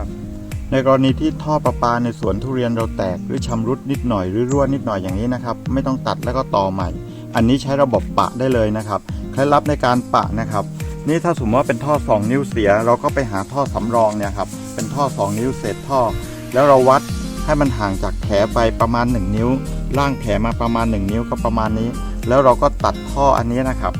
ครับ ในกรณีที่ท่อประปาในสวนทุเรียนเราแตกหรือชำรุดนิดหน่อยหรือรั่วนิดหน่อยอย่างนี้นะครับ ไม่ต้องตัดแล้วก็ต่อใหม่ อันนี้ใช้ระบบปะได้เลยนะครับเคล็ดลับในการปะนะครับ นี่ถ้าสมมติว่าเป็นท่อ 2 นิ้วเสีย เราก็ไปหาท่อสำรองเนี่ยครับเป็นท่อ 2 นิ้วเศษท่อ แล้วเราวัดให้มันห่างจากแผลไปประมาณ 1 นิ้ว ล่างแผลมาประมาณ 1 นิ้วก็ประมาณนี้ แล้วเราก็ตัดท่ออันนี้นะครับ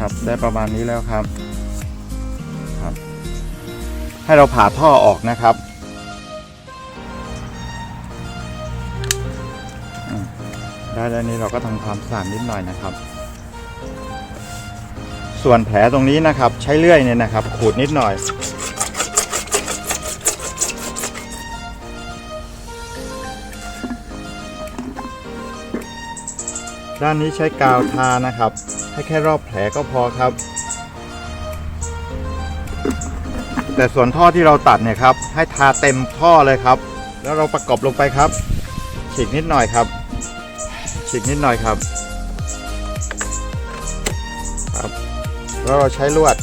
ครับ ได้ประมาณนี้แล้วครับครับ ให้เราผ่าท่อออกนะครับได้แล้วนี้เราก็ทำความสะอาดนิดหน่อยนะครับ ส่วนแผลตรงนี้นะครับ ใช้เลื่อยเนี่ยนะครับ ขูดนิดหน่อย ด้านนี้ใช้กาวทานะครับ ให้แค่รอบแผลก็พอครับ แต่ส่วนท่อที่เราตัดเนี่ยครับ ให้ทาเต็มท่อเลยครับ แล้วเราประกอบลงไปครับ ฉีกนิดหน่อยครับ ฉีกนิดหน่อยครับ ครับ แล้วเราใช้ลวด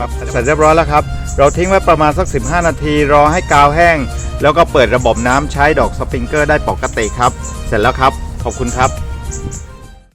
ครับเสร็จเรียบร้อยแล้วครับ เราทิ้งไว้ประมาณสัก 15 นาทีรอให้กาวแห้ง แล้วก็เปิดระบบน้ำใช้ดอกสปริงเกอร์ได้ปกติครับ เสร็จแล้วครับ ขอบคุณครับ